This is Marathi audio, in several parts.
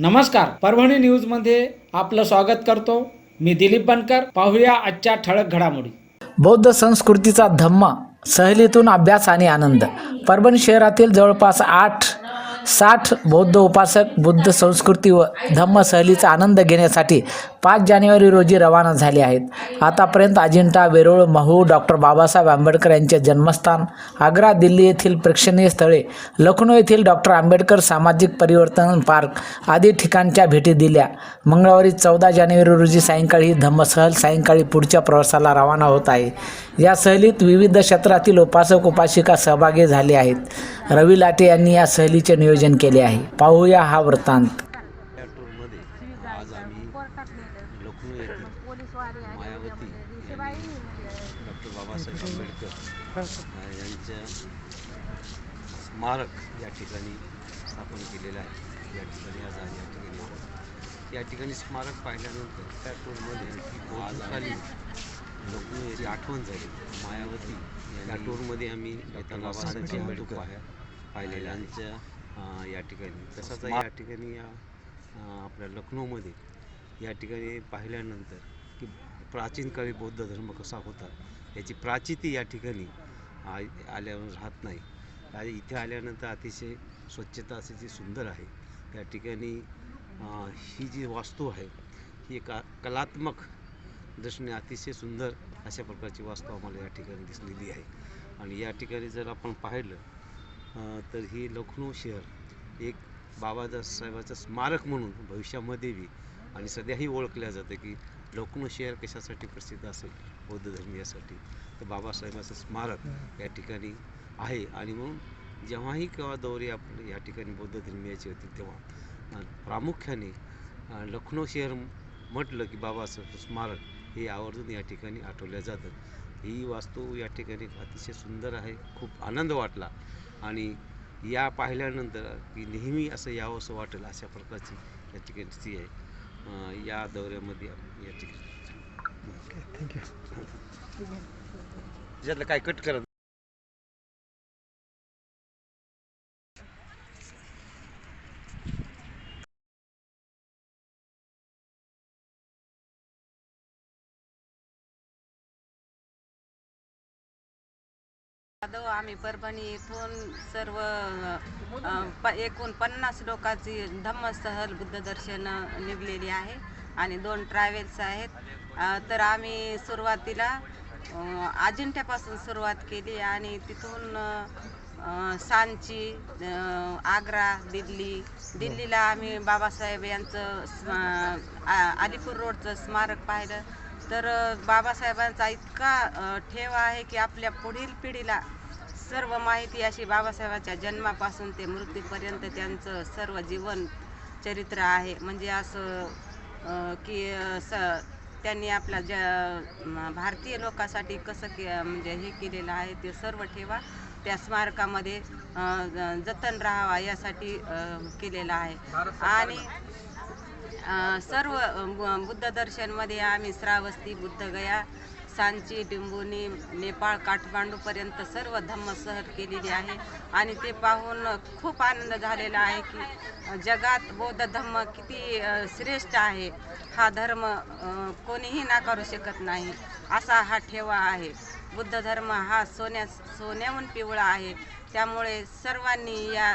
नमस्कार परभणी न्यूजमध्ये आपलं स्वागत करतो. मी दिलीप बनकर पाहूया आजच्या ठळक घडामोडी. बौद्ध संस्कृतीचा धम्म सहलीतून अभ्यास आणि आनंद. परभणी शहरातील जवळपास आठ साठ बौद्ध उपासक बुद्ध संस्कृती व धम्म सहलीचा आनंद घेण्यासाठी पाच जानेवारी रोजी रवाना झाले आहेत. आतापर्यंत अजिंठा वेरूळ महू डॉक्टर बाबासाहेब आंबेडकर यांचे जन्मस्थान आग्रा दिल्ली येथील प्रेक्षणीय स्थळे लखनौ येथील डॉक्टर आंबेडकर सामाजिक परिवर्तन पार्क आदी ठिकाणच्या भेटी दिल्या. मंगळवारी चौदा जानेवारी रोजी सायंकाळी ही धम्मसहल सायंकाळी पुढच्या प्रवासाला रवाना होत आहे. या सहलीत विविध क्षेत्रातील उपासक उपासिका सहभागी झाले आहेत. रवी लाटे यांनी या सहलीचे नियोजन केले आहे. पाहूया हा वृत्तांत या टूरमध्ये आज आम्ही लखनौ येथील मायावती यांनी डॉक्टर बाबासाहेब आंबेडकर यांच्या स्मारक या ठिकाणी स्थापन केलेलं आहे. या ठिकाणी आज आम्ही या ठिकाणी आहोत या ठिकाणी स्मारक पाहिल्यानंतर त्या टूरमध्ये आज आम्ही लखनौ याची आठवण झाली. मायावती या टूरमध्ये आम्ही डॉक्टर बाबासाहेब आंबेडकर पाह्या पाहिलेल्या यांच्या अ, या ठिकाणी. तसंच या ठिकाणी या आपल्या लखनौमध्ये या ठिकाणी पाहिल्यानंतर की प्राचीन काळी बौद्ध धर्म कसा होता याची प्राचिती या ठिकाणी आ- आल्यावर राहत नाही. आणि इथे आल्यानंतर अतिशय स्वच्छता अतिशय सुंदर आहे या ठिकाणी ही जी वास्तू आहे ही एक कलात्मक दृष्टीने अतिशय सुंदर अशा प्रकारची वास्तू आम्हाला या ठिकाणी दिसलेली आहे. आणि या ठिकाणी जर आपण पाहिलं तर ही लखनौ शहर एक बाबासाहेबाचं स्मारक म्हणून भविष्यामध्ये बी आणि सध्याही ओळखल्या जातं की लखनौ शहर कशासाठी प्रसिद्ध असेल? बौद्ध धर्मीयासाठी. तर बाबासाहेबाचं स्मारक या ठिकाणी आहे. आणि म्हणून जेव्हाही केव्हा दौरे आपले या ठिकाणी बौद्ध धर्मीयाचे होती तेव्हा प्रामुख्याने लखनौ शहर म्हटलं की बाबासाहेब स्मारक हे आवर्जून या ठिकाणी आठवल्या जातं ही वास्तू या ठिकाणी अतिशय सुंदर आहे खूप आनंद वाटला. आणि या पाहिल्यानंतर की नेहमी असं यावं असं वाटेल अशा प्रकारची या ठिकाणी स्थिती आहे. या दौऱ्यामध्ये आम्ही या ठिकाणी त्याच्यातलं काय कट करत जाधव आम्ही परभणी इथून सर्व प एकूण पन्नास लोकांची धम्मसहल बुद्ध दर्शन निघलेली आहे आणि दोन ट्रॅव्हल्स आहेत. तर आम्ही सुरुवातीला अजिंठ्यापासून सुरुवात केली आणि तिथून सांची आग्रा दिल्ली दिल्लीला आम्ही बाबासाहेब यांचं स्म- अलिपूर रोडचं स्मारक पाहिलं. तर बाबासाहेबांचा इतका ठेवा आहे की आपल्या पुढील पिढीला सर्व माहिती अशी बाबासाहेबाच्या जन्मापासून ते मृत्यूपर्यंत त्यांचं सर्व जीवन चरित्र आहे. म्हणजे असं की स त्यांनी आपल्या ज भारतीय लोकांसाठी कसं के म्हणजे हे केलेलं आहे ते सर्व ठेवा. त्या स्मारकामध्ये जतन राहावा यासाठी केलेलं आहे. आणि सर्व बु- बुद्ध दर्शनमध्ये आम्ही श्रावस्ती बुद्धगया सांची डिंबोनी नेपाळ काठमांडूपर्यंत सर्व धम्म धम्मसहल केलेली आहे. आणि ते पाहून खूप आनंद झालेला आहे की जगात बौद्ध धम्म किती श्रेष्ठ आहे हा धर्म कोणीही नाकारू शकत नाही असा हा ठेवा आहे. बुद्ध धर्म हा सोन्या सोन्याहून पिवळा आहे. त्यामुळे सर्वांनी या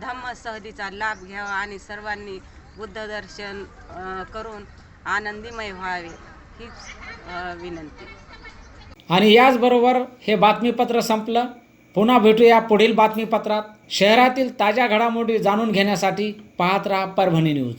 धम्म सहलीचा लाभ घ्यावा आणि सर्वांनी बुद्ध दर्शन करून आनंदीमय व्हावे हीच विनंती. आणि याचबरोबर हे बातमीपत्र संपलं. पुन्हा भेटूया पुढील बातमीपत्रात. शहरातील ताज्या घडामोडी जाणून घेण्यासाठी पाहत राहा परभणी न्यूज.